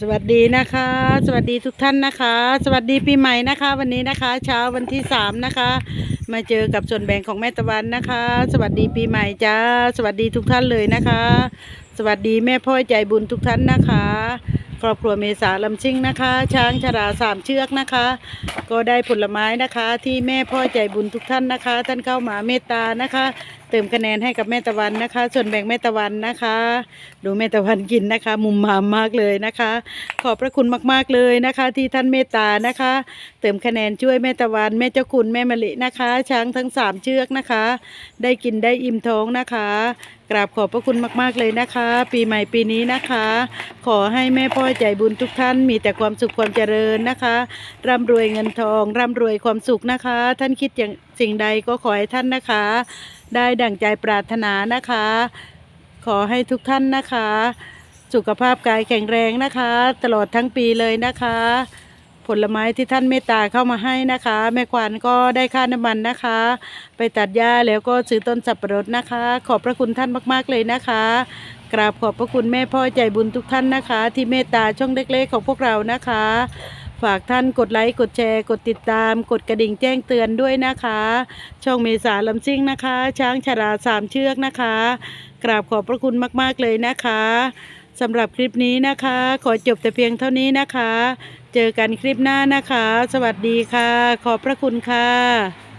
สวัสดีนะคะ สวัสดีทุกท่านนะคะ สวัสดีปีใหม่นะคะ วันนี้นะคะ เช้าวันที่สามนะคะ มาเจอกับส่วนแบ่งของแม่ตะวันนะคะ สวัสดีปีใหม่จ้าสวัสดีทุกท่านเลยนะคะ สวัสดีแม่พ่อใจบุญทุกท่านนะคะครอบครัวเมษาลำชิ่งนะคะ ช้างชราสามเชือกนะคะ ก็ได้ผลไม้นะคะที่แม่พ่อใจบุญทุกท่านนะคะ ท่านเข้ามาเมตตานะคะ เติมคะแนนให้กับแม่ตะวันนะคะ ส่วนแบ่งแม่ตะวันนะคะ ดูแม่ตะวันกินนะคะ มุมมามมากเลยนะคะ ขอบพระคุณมากๆเลยนะคะ ที่ท่านเมตตานะคะ เติมคะแนนช่วยแม่ตะวัน แม่เจ้าคุณแม่มะลินะคะ ช้างทั้งสามเชือกนะคะ ได้กินได้อิ่มท้องนะคะ กราบขอบพระคุณมากๆเลยนะคะ ปีใหม่ปีนี้นะคะ ขอให้แม่พ่อใจบุญทุกท่านมีแต่ความสุขความเจริญนะคะ ร่ำรวยเงินทอง ร่ำรวยความสุขนะคะ ท่านคิดอย่างสิ่งใดก็ขอให้ท่านนะคะ ได้ดั่งใจปรารถนานะคะ ขอให้ทุกท่านนะคะ สุขภาพกายแข็งแรงนะคะ ตลอดทั้งปีเลยนะคะ ผลไม้ที่ท่านเมตตาเข้ามาให้นะคะ แม่ควานก็ได้ค่าน้ำมันนะคะ ไปตัดหญ้าแล้วก็ซื้อต้นสับปะรดนะคะ ขอบพระคุณท่านมากๆเลยนะคะกราบขอบพระคุณแม่พ่อใจบุญทุกท่านนะคะ ที่เมตตาช่องเล็กๆของพวกเรานะคะ ฝากท่านกดไลค์กดแชร์ กดติดตาม กดกระดิ่งแจ้งเตือนด้วยนะคะ ช่องเมษาลำซิ่งนะคะ ช้างชราสามเชือกนะคะ กราบขอบพระคุณมากๆเลยนะคะสำหรับคลิปนี้นะคะ ขอจบแต่เพียงเท่านี้นะคะ เจอกันคลิปหน้านะคะ สวัสดีค่ะ ขอบพระคุณค่ะ